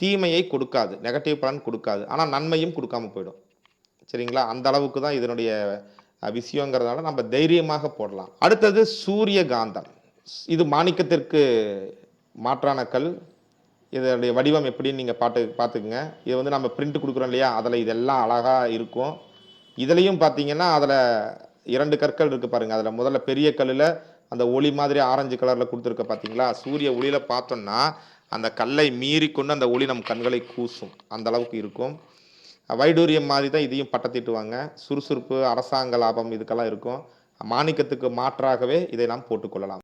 தீமையை கொடுக்காது நெகட்டிவ் பலன் கொடுக்காது. ஆனால் நன்மையும் கொடுக்காம போயிடும். சரிங்களா? அந்த அளவுக்கு தான் இதனுடைய விஷயங்கிறதுனால நம்ம தைரியமாக போடலாம். அடுத்தது சூரிய காந்தம் இது மாணிக்கத்திற்கு மாற்றான கல். இதனுடைய வடிவம் எப்படின்னு நீங்கள் பாட்டு பார்த்துக்குங்க. இது வந்து நம்ம பிரிண்ட் கொடுக்குறோம் இல்லையா? அதில் இதெல்லாம் அழகாக இருக்கும். இதுலேயும் பார்த்தீங்கன்னா அதில் இரண்டு கற்கள் இருக்குது பாருங்கள் அதில் முதல்ல பெரிய கல்லில் அந்த ஒளி மாதிரி ஆரஞ்சு கலரில் கொடுத்துருக்க பார்த்தீங்களா சூரிய ஒளியில் பார்த்தோம்னா அந்த கல்லை மீறி கொண்டு அந்த ஒளி நம் கண்களை கூசும். அந்த அளவுக்கு இருக்கும். வைடூரியம் மாதிரி தான் இதையும் பட்டத்திட்டுவாங்க. சுறுசுறுப்பு அரசாங்க லாபம் இதுக்கெல்லாம் இருக்கும். மாணிக்கத்துக்கு மாற்றாகவே இதை நாம் போட்டுக்கொள்ளலாம்.